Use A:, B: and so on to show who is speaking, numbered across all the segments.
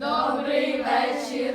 A: Добрий вечір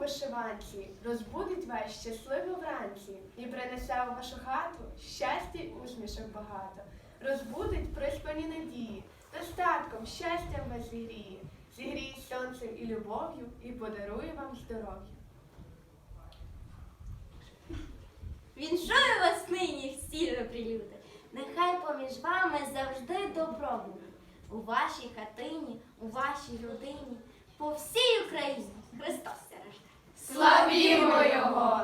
B: вишиванці розбудить вас щасливо вранці і принесе у вашу хату щастя й усмішок багато, розбудить приспані надії, достатком, щастям вас зігріє, зігріє сонцем і любов'ю і подарує вам здоров'я.
C: Віншую вас нині всі прилюди. Нехай поміж вами завжди добробут. У вашій хатині, у вашій родині, по всій Україні Христос.
A: Славімо Його!